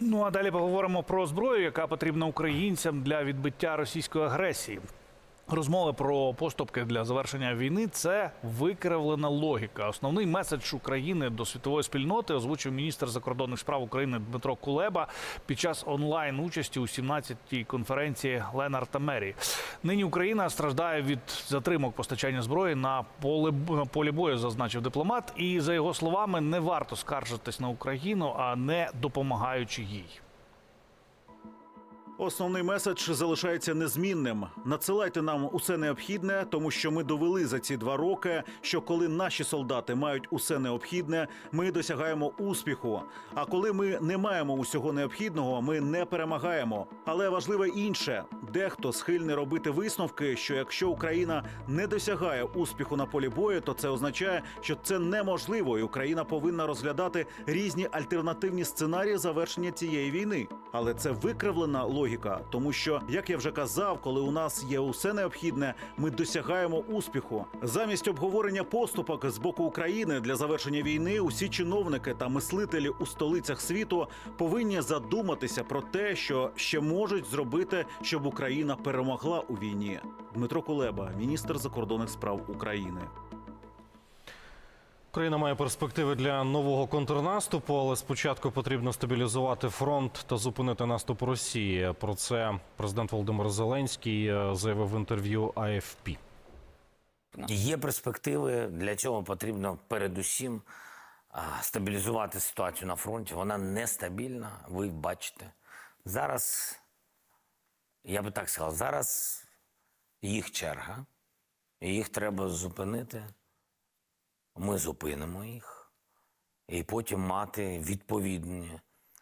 Ну а далі поговоримо про зброю, яка потрібна українцям для відбиття російської агресії. Розмови про поступки для завершення війни це викривлена логіка. Основний меседж України до світової спільноти озвучив міністр закордонних справ України Дмитро Кулеба під час онлайн участі у 17-й конференції Ленар та Мері. Нині Україна страждає від затримок постачання зброї на поле полі бою, зазначив дипломат. І за його словами, не варто скаржитись на Україну, а не допомагаючи їй. Основний меседж залишається незмінним. Надсилайте нам усе необхідне, тому що ми довели за ці два роки, що коли наші солдати мають усе необхідне, ми досягаємо успіху. А коли ми не маємо усього необхідного, ми не перемагаємо. Але важливе інше: дехто схильний робити висновки, що якщо Україна не досягає успіху на полі бою, то це означає, що це неможливо, і Україна повинна розглядати різні альтернативні сценарії завершення цієї війни. Але це викривлена логіка, тому що, як я вже казав, коли у нас є усе необхідне, ми досягаємо успіху. Замість обговорення поступок з боку України для завершення війни, усі чиновники та мислителі у столицях світу повинні задуматися про те, що ще можуть зробити, щоб Україна перемогла у війні. Дмитро Кулеба, міністр закордонних справ України. Україна має перспективи для нового контрнаступу, але спочатку потрібно стабілізувати фронт та зупинити наступ Росії. Про це президент Володимир Зеленський е, заявив в інтерв'ю AFP. Є перспективи. Для цього потрібно передусім стабілізувати ситуацію на фронті. Вона нестабільна. Ви бачите. Зараз, я би так сказав, зараз їх черга. Їх треба зупинити. Ми зупинимо їх. І потім мати відповідну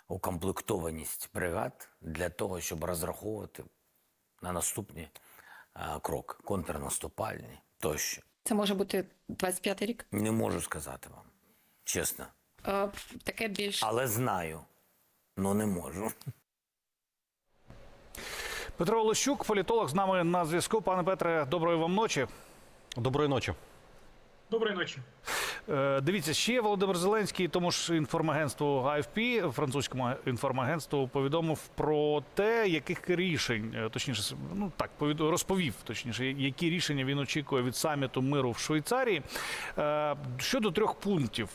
укомплектованість бригад для того, щоб розраховувати на наступні а, крок, контрнаступальні тощо. Це може бути 25-й рік. Не можу сказати вам, чесно. Е, Таке більш Але знаю, але не можу. Петро Олещук, політолог, з нами на зв'язку. Пане Петре, доброї вам ночі. Доброї ночі. Доброї ночі. Е, Дивіться, ще Володимир Зеленський, тому ж інформагентству AFP, французькому інформагентству, повідомив про те, яких рішень, е, точніше, ну так розповів, точніше, які рішення він очікує від саміту миру в Швейцарії. Е, Щодо трьох пунктів,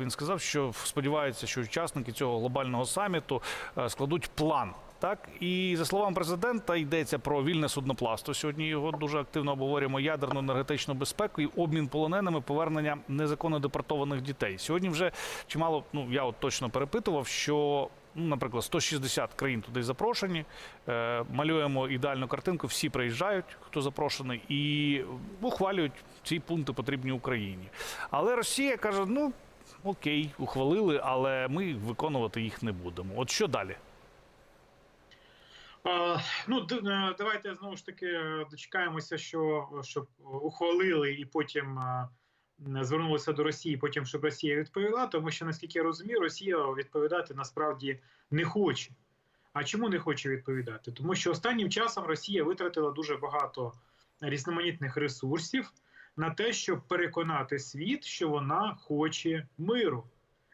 він сказав, що сподівається, що учасники цього глобального саміту складуть план. Так і за словами президента йдеться про вільне судноплавство. Сьогодні його дуже активно обговорюємо ядерну енергетичну безпеку і обмін полоненими, повернення незаконно депортованих дітей. Сьогодні вже чимало. Ну я от точно перепитував, що ну, наприклад, 160 країн туди запрошені. Е, малюємо ідеальну картинку. Всі приїжджають, хто запрошений, і ухвалюють ці пункти потрібні Україні. Але Росія каже: ну окей, ухвалили, але ми виконувати їх не будемо. От що далі? Ну, е, давайте знову ж таки е, дочекаємося, що щоб ухвалили і потім е, звернулися до Росії, потім щоб Росія відповіла, тому що наскільки я розумію, Росія відповідати насправді не хоче. А чому не хоче відповідати? Тому що останнім часом Росія витратила дуже багато різноманітних ресурсів на те, щоб переконати світ, що вона хоче миру.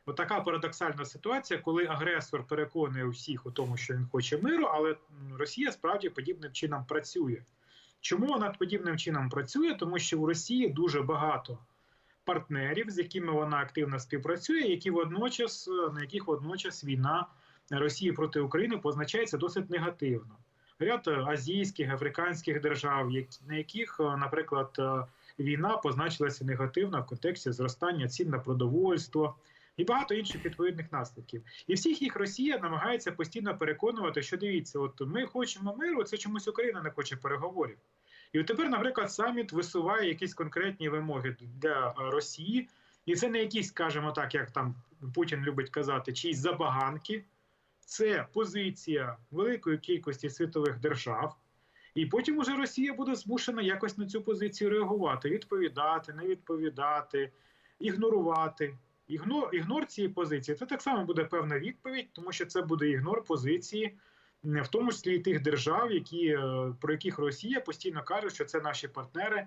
Отака парадоксальна ситуація, коли агресор переконує всіх у тому, що він хоче миру, але Росія справді подібним чином працює. Чому вона подібним чином працює? Тому що у Росії дуже багато партнерів, з якими вона активно співпрацює, які водночас е, на яких водночас війна Росії проти України позначається досить негативно. Ряд е, азійських, африканських держав, на яких, е, наприклад, війна позначилася негативно в контексті зростання цін на продовольство і багато інших відповідних наслідків. І всіх їх Росія намагається постійно переконувати, що дивіться, от ми хочемо миру, це чомусь Україна не хоче переговорів. І от тепер, наприклад, саміт висуває якісь конкретні вимоги для е, Росії, і це не якісь, скажімо так, як там Путін любить казати, чиїсь забаганки. Це позиція великої кількості світових держав. І потім уже Росія буде змушена якось на цю позицію реагувати, відповідати, не відповідати, ігнорувати. Ігнор, ігнор цієї позиції це так само буде певна відповідь, тому що це буде ігнор позиції, в тому числі і тих держав, які, е, про яких Росія постійно каже, що це наші партнери,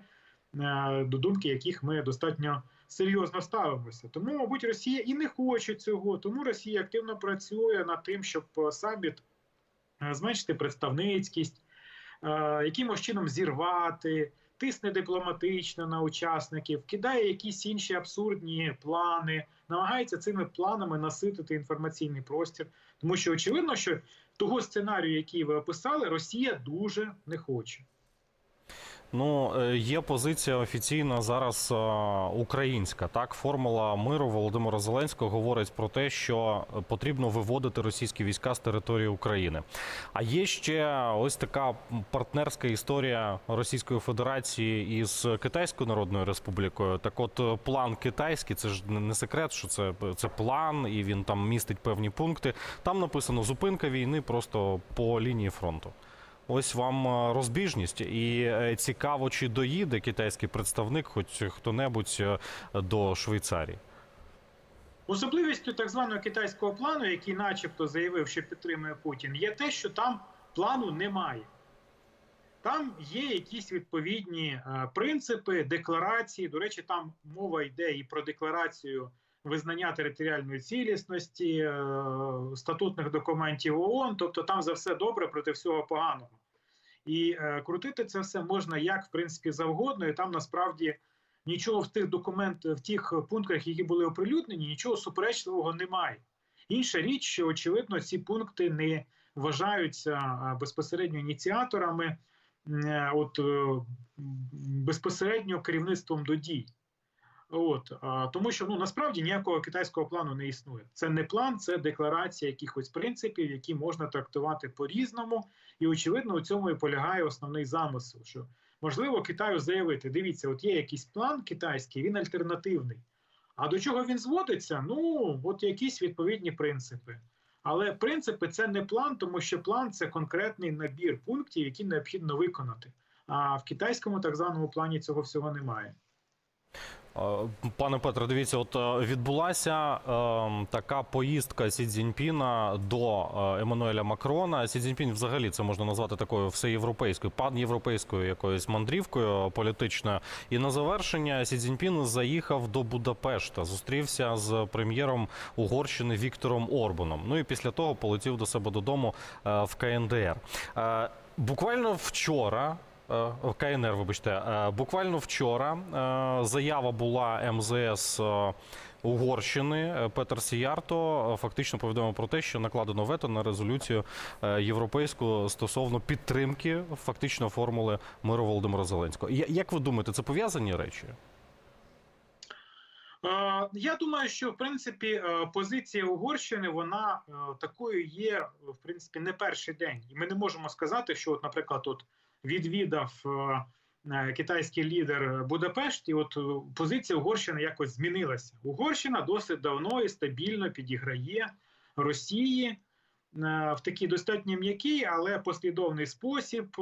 е, до думки яких ми достатньо серйозно ставимося. Тому, мабуть, Росія і не хоче цього. Тому Росія активно працює над тим, щоб е, саміт зменшити представницькість, якимось чином зірвати, тисне дипломатично на учасників, кидає якісь інші абсурдні плани, намагається цими планами наситити інформаційний простір. Тому що очевидно, що того сценарію, який ви описали, Росія дуже не хоче. Ну, е, є позиція офіційна зараз е, українська. Так, формула миру Володимира Зеленського говорить про те, що потрібно виводити російські війська з території України. А є ще ось така партнерська історія Російської Федерації із Китайською Народною Республікою. Так, от е, план китайський, це ж не секрет, що це, це план, і він там містить певні пункти. Там написано зупинка війни просто по лінії фронту. Ось вам е, розбіжність, і е, цікаво, чи доїде китайський представник, хоч хто-небудь е, до Швейцарії. Особливістю так званого китайського плану, який, начебто, заявив, що підтримує Путін, є те, що там плану немає. Там є якісь відповідні принципи, декларації. До речі, там мова йде і про декларацію визнання територіальної цілісності, е, статутних документів ООН. Тобто там за все добре проти всього поганого. І е, крутити це все можна як в принципі завгодно, і там насправді нічого в тих документах, в тих пунктах, які були оприлюднені, нічого суперечливого немає. Інша річ, що очевидно ці пункти не вважаються безпосередньо ініціаторами, е, от е, безпосередньо керівництвом до дій. От а, тому, що ну насправді ніякого китайського плану не існує. Це не план, це декларація якихось принципів, які можна трактувати по-різному. І очевидно, у цьому і полягає основний замисел. Що можливо Китаю заявити: дивіться, от є якийсь план китайський, він альтернативний. А до чого він зводиться? Ну, от якісь відповідні принципи. Але принципи це не план, тому що план це конкретний набір пунктів, які необхідно виконати. А в китайському так званому плані цього всього немає. Е, Пане Петре, дивіться, от е, відбулася е, така поїздка Сі Цзіньпіна до е, Еммануеля Макрона. Сі Цзіньпін взагалі це можна назвати такою всеєвропейською, панєвропейською якоюсь мандрівкою політичною. І на завершення Сі Цзіньпін заїхав до Будапешта, зустрівся з прем'єром Угорщини Віктором Орбаном. Ну і після того полетів до себе додому в КНДР. Е, Буквально вчора. Е, КНР, вибачте, Е, буквально вчора е, заява була МЗС Угорщини. Петер Сіярто фактично повідомив про те, що накладено вето на резолюцію європейську стосовно підтримки фактично формули миру Володимира Зеленського. Як ви думаєте, це пов'язані речі? Я думаю, що в принципі позиція Угорщини вона такою є в принципі не перший день, і ми не можемо сказати, що, от, наприклад, от відвідав е, е, китайський лідер Будапешт, і от е, позиція Угорщини якось змінилася. Угорщина досить давно і стабільно підіграє Росії в такий достатньо м'який, але послідовний спосіб.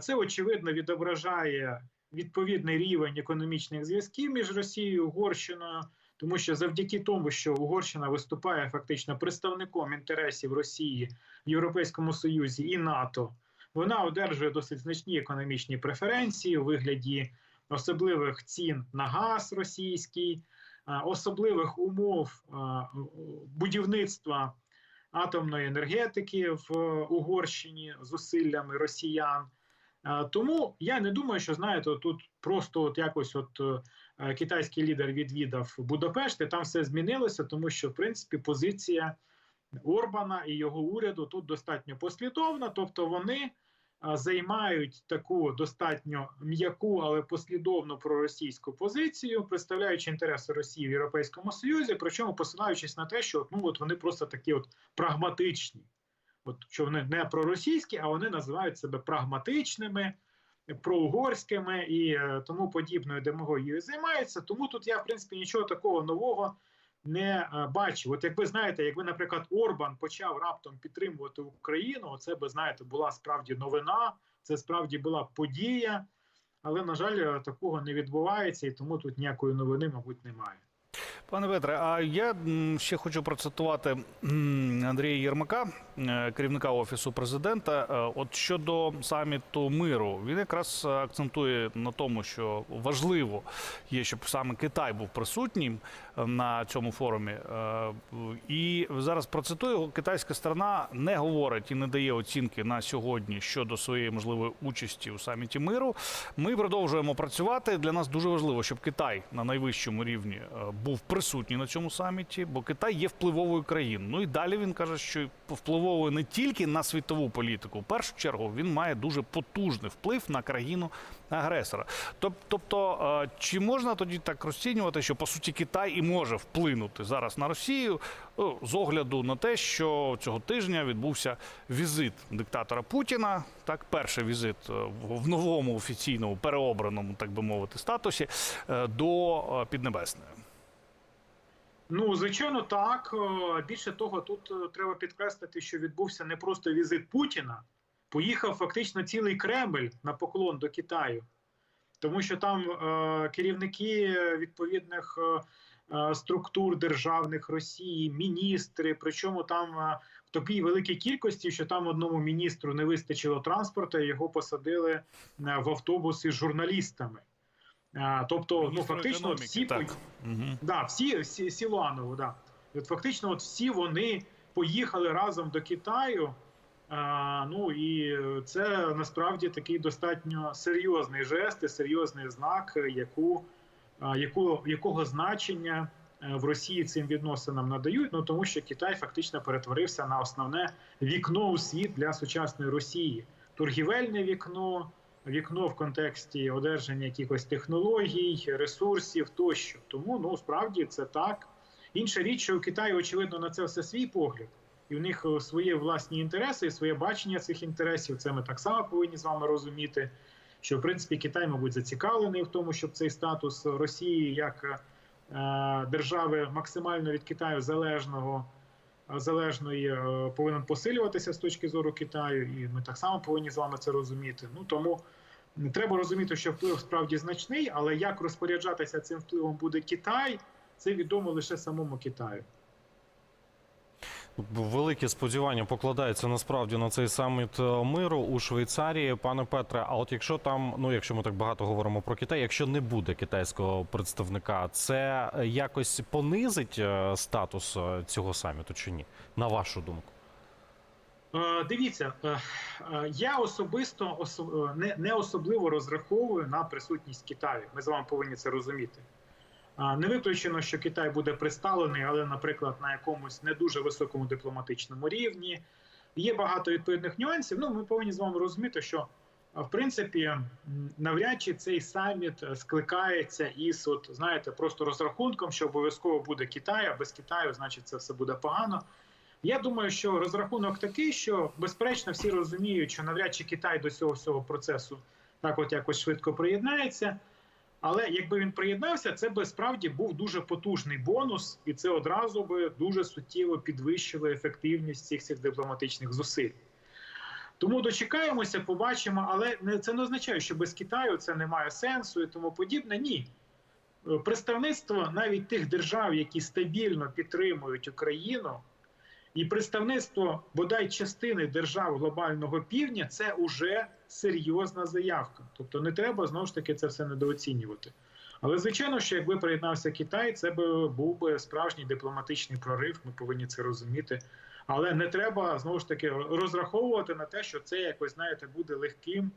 Це очевидно відображає відповідний рівень економічних зв'язків між Росією і Угорщиною, тому що завдяки тому, що Угорщина виступає фактично представником інтересів Росії в Європейському Союзі і НАТО, вона одержує досить значні економічні преференції у вигляді особливих цін на газ російський, особливих умов будівництва атомної енергетики в Угорщині зусиллями росіян. Е, Тому я не думаю, що знаєте, тут просто от якось от е, китайський лідер відвідав Будапешт, і там все змінилося, тому що в принципі позиція Орбана і його уряду тут достатньо послідовна, тобто вони е, займають таку достатньо м'яку, але послідовну проросійську позицію, представляючи інтереси Росії в Європейському Союзі, причому посилаючись на те, що ну от вони просто такі от прагматичні. От що вони не проросійські, а вони називають себе прагматичними, проугорськими і е, тому подібною демагогією займаються. Тому тут я, в принципі, нічого такого нового не бачив. От От якби знаєте, якби, наприклад, Орбан почав раптом підтримувати Україну, це би знаєте, була справді новина, це справді була подія. Але на жаль, е, такого не відбувається, і тому тут ніякої новини, мабуть, немає. Пане Петре, а я ще хочу процитувати Андрія Єрмака, е, керівника офісу президента. Е, От щодо саміту миру, він якраз акцентує на тому, що важливо є, щоб саме Китай був присутнім е, на цьому форумі. І зараз процитую: китайська сторона не говорить і не дає оцінки на сьогодні щодо своєї можливої участі у саміті миру. Ми продовжуємо працювати. Для нас дуже важливо, щоб Китай на найвищому рівні був присутній на цьому саміті, бо Китай є впливовою країною. Ну і далі він каже, що впливовою не тільки на світову політику. В першу чергу він має дуже потужний вплив на країну агресора. Тобто, е, чи можна тоді так розцінювати, що по суті Китай і може вплинути зараз на Росію ну, з огляду на те, що цього тижня відбувся візит диктатора Путіна, так, перший візит е, в новому офіційному переобраному, так би мовити, статусі е, до е, Піднебесної. Ну, звичайно, так. Е, Більше того, тут е, треба підкреслити, що відбувся не просто візит Путіна, поїхав фактично цілий Кремль на поклон до Китаю, тому що там е, керівники відповідних е, е, структур державних Росії, міністри, причому там е, в такій великій кількості, що там одному міністру не вистачило транспорту, його посадили в автобус із журналістами. Тобто, ну фактично, всі так. Угу. Да, всі, всі Сіланову, да. От фактично, от всі вони поїхали разом до Китаю. А, ну і це насправді такий достатньо серйозний жест і серйозний знак, яку, а, яку, якого значення е, в Росії цим відносинам надають. Ну тому що Китай фактично перетворився на основне вікно у світ для сучасної Росії. Торгівельне вікно, вікно в контексті одержання якихось технологій, ресурсів тощо. Тому ну справді це так. Інша річ, що у Китаю, очевидно, на це все свій погляд, і в них е, свої власні інтереси, і своє бачення цих інтересів. Це ми так само повинні з вами розуміти. Що в принципі Китай, мабуть, зацікавлений в тому, щоб цей статус Росії як е, держави максимально від Китаю залежного залежної е, повинен посилюватися з точки зору Китаю, і ми так само повинні з вами це розуміти. Ну тому треба розуміти, що вплив справді значний, але як розпоряджатися цим впливом буде Китай, це відомо лише самому Китаю. Великі сподівання покладаються насправді на цей саміт е, миру у Швейцарії. Пане Петре, а от якщо там, ну якщо ми так багато говоримо про Китай, якщо не буде китайського представника, це якось понизить е, статус е, цього саміту чи ні? На вашу думку? Е, Дивіться, е, е, я особисто осо- не, особливо розраховую на присутність Китаю. Ми з вами повинні це розуміти. Не виключено, що Китай буде представлений, але, наприклад, на якомусь не дуже високому дипломатичному рівні. Є багато відповідних нюансів. Ну, ми повинні з вами розуміти, що в принципі навряд чи цей саміт скликається із, от знаєте, просто розрахунком, що обов'язково буде Китай, а без Китаю, значить, це все буде погано. Я думаю, що розрахунок такий, що безперечно всі розуміють, що навряд чи Китай до цього всього процесу так от якось швидко приєднається. Але якби він приєднався, це би справді був дуже потужний бонус, і це одразу би дуже суттєво підвищило ефективність цих цих дипломатичних зусиль. Тому дочекаємося, побачимо, але це не означає, що без Китаю це не має сенсу і тому подібне. Ні. Представництво навіть тих держав, які стабільно підтримують Україну, і представництво бодай частини держав глобального півдня це уже серйозна заявка. Тобто не треба знову ж таки це все недооцінювати. Але звичайно, що якби приєднався Китай, це би був би справжній дипломатичний прорив. Ми повинні це розуміти. Але не треба знову ж таки розраховувати на те, що це якось знаєте буде легким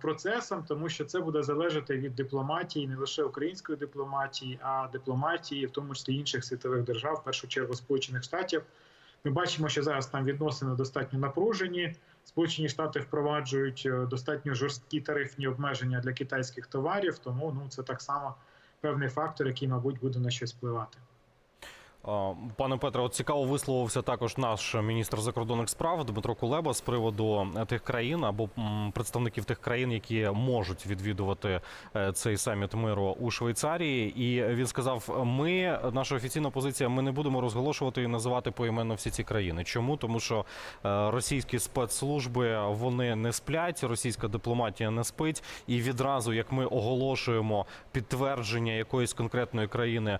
процесом, тому що це буде залежати від дипломатії, не лише української дипломатії, а дипломатії, в тому числі інших світових держав, в першу чергу Сполучених Штатів. Ми бачимо, що зараз там відносини достатньо напружені. Сполучені Штати впроваджують е, достатньо жорсткі тарифні обмеження для китайських товарів, тому ну це так само певний фактор, який, мабуть, буде на щось впливати. Пане Петре, от цікаво висловився також наш міністр закордонних справ Дмитро Кулеба з приводу е, тих країн або представників тих країн, які можуть відвідувати е, цей саміт миру у Швейцарії. І він сказав: ми, наша офіційна позиція, ми не будемо розголошувати і називати поіменно всі ці країни. Чому? Тому що е, російські спецслужби вони не сплять, російська дипломатія не спить, і відразу, як ми оголошуємо підтвердження якоїсь конкретної країни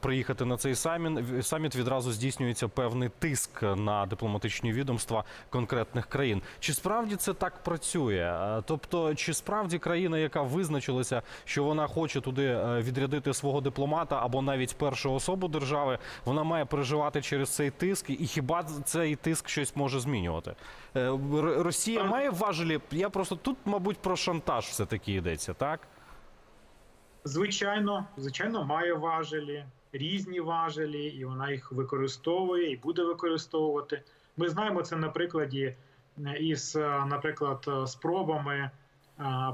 приїхати на цей саміт, саміт відразу здійснюється певний тиск на дипломатичні відомства конкретних країн. Чи справді це так працює? Е, Тобто, чи справді країна, яка визначилася, що вона хоче туди е, відрядити свого дипломата або навіть першу особу держави, вона має переживати через цей тиск, і хіба цей тиск щось може змінювати? Е, Росія має важелі. Я просто тут, мабуть, про шантаж все таки йдеться, так? Звичайно, звичайно, має важелі, різні важелі, і вона їх використовує і буде використовувати. Ми знаємо це на прикладі е, із, е, наприклад, е, спробами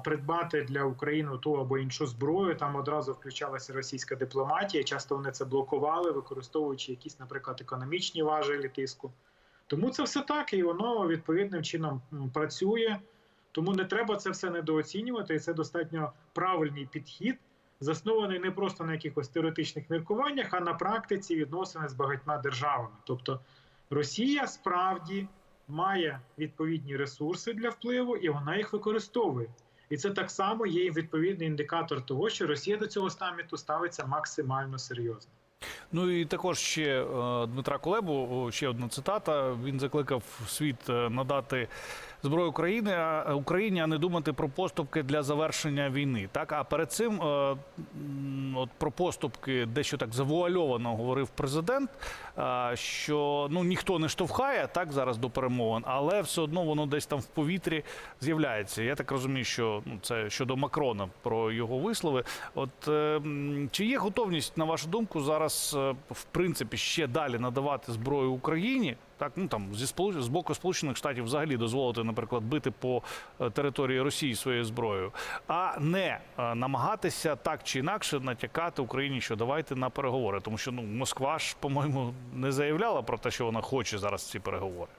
придбати для України ту або іншу зброю. Там одразу включалася російська дипломатія. Часто вони це блокували, використовуючи якісь, наприклад, економічні важелі тиску. Тому це все так, і воно відповідним чином працює. Тому не треба це все недооцінювати, і це достатньо правильний підхід заснований не просто на якихось теоретичних міркуваннях, а на практиці відносини з багатьма державами. Тобто Росія справді має відповідні ресурси для впливу, і вона їх використовує. І це так само є відповідний індикатор того, що Росія до цього саміту ставиться максимально серйозно. Ну і також ще е, Дмитра Кулебу, ще одна цитата. Він закликав світ е, надати зброю України а- Україні, а не думати про поступки для завершення війни. Так, а перед цим е, от про поступки дещо так завуальовано говорив президент, е, що ну ніхто не штовхає так зараз до перемовин, але все одно воно десь там в повітрі з'являється. Я так розумію, що ну це щодо Макрона про його вислови. От е, чи є готовність, на вашу думку, зараз е, в принципі ще далі надавати зброю Україні? Так, ну там зі сполуч... з боку Сполучених Штатів взагалі дозволити, наприклад, бити по е, території Росії своєю зброєю, а не е, намагатися так чи інакше натякати Україні, що давайте на переговори, тому що ну Москва ж, по-моєму, не заявляла про те, що вона хоче зараз ці переговори.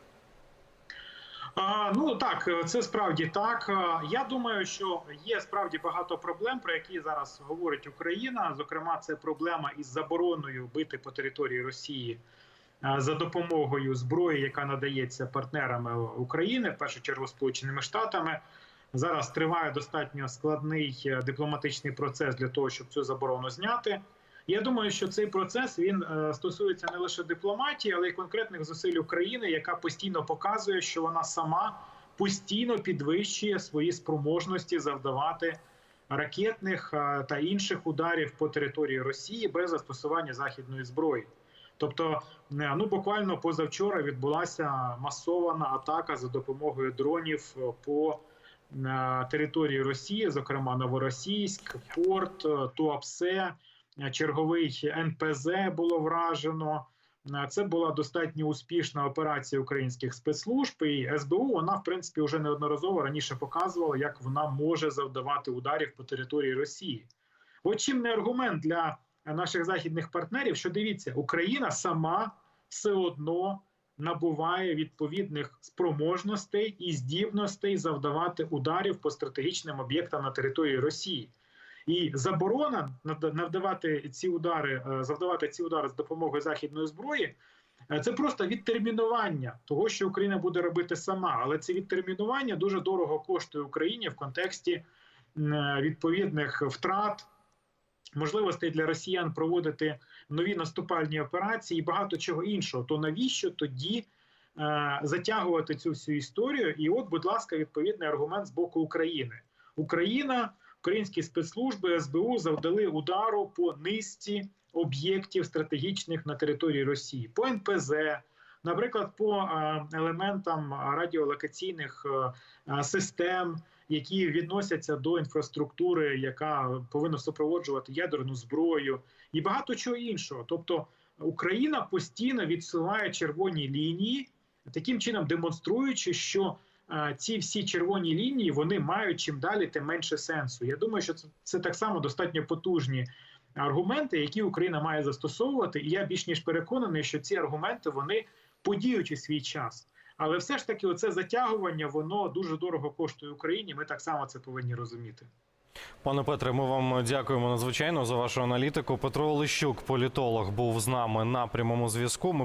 Ну так, це справді так. Я думаю, що є справді багато проблем, про які зараз говорить Україна. Зокрема, це проблема із забороною бити по території Росії за допомогою зброї, яка надається партнерами України, в першу чергу Сполученими Штатами. Зараз триває достатньо складний е, дипломатичний процес для того, щоб цю заборону зняти. Я думаю, що цей процес він е, стосується не лише дипломатії, але й конкретних зусиль України, яка постійно показує, що вона сама постійно підвищує свої спроможності завдавати ракетних е, та інших ударів по території Росії без застосування західної зброї. Тобто, е, ну буквально позавчора відбулася масована атака за допомогою дронів по е, території Росії, зокрема Новоросійськ, Порт, е, Туапсе. Черговий НПЗ було вражено. Це була достатньо успішна операція українських спецслужб. І СБУ вона, в принципі, вже неодноразово раніше показувала, як вона може завдавати ударів по території Росії. От чим не аргумент для наших західних партнерів, що дивіться, Україна сама все одно набуває відповідних спроможностей і здібностей завдавати ударів по стратегічним об'єктам на території Росії. І заборона навдавати ці удари, е, завдавати ці удари з допомогою західної зброї. е, Це просто відтермінування того, що Україна буде робити сама, але це відтермінування дуже дорого коштує Україні в контексті е, відповідних втрат, можливостей для росіян проводити нові наступальні операції і багато чого іншого. То навіщо тоді е, затягувати цю всю історію? І от, будь ласка, відповідний аргумент з боку України. Україна українські спецслужби СБУ завдали удару по низці об'єктів стратегічних на території Росії, по НПЗ, наприклад, по е, елементам радіолокаційних е, систем, які відносяться до інфраструктури, яка повинна супроводжувати ядерну зброю, і багато чого іншого. Тобто Україна постійно відсилає червоні лінії, таким чином демонструючи, що е, ці всі червоні лінії вони мають чим далі, тим менше сенсу. Я думаю, що це, це так само достатньо потужні аргументи, які Україна має застосовувати. І я більш ніж переконаний, що ці аргументи вони подіють у свій час. Але все ж таки, оце затягування воно дуже дорого коштує Україні. Ми так само це повинні розуміти. Пане Петре, ми вам дякуємо надзвичайно за вашу аналітику. Петро Олещук, політолог, був з нами на прямому зв'язку. Ми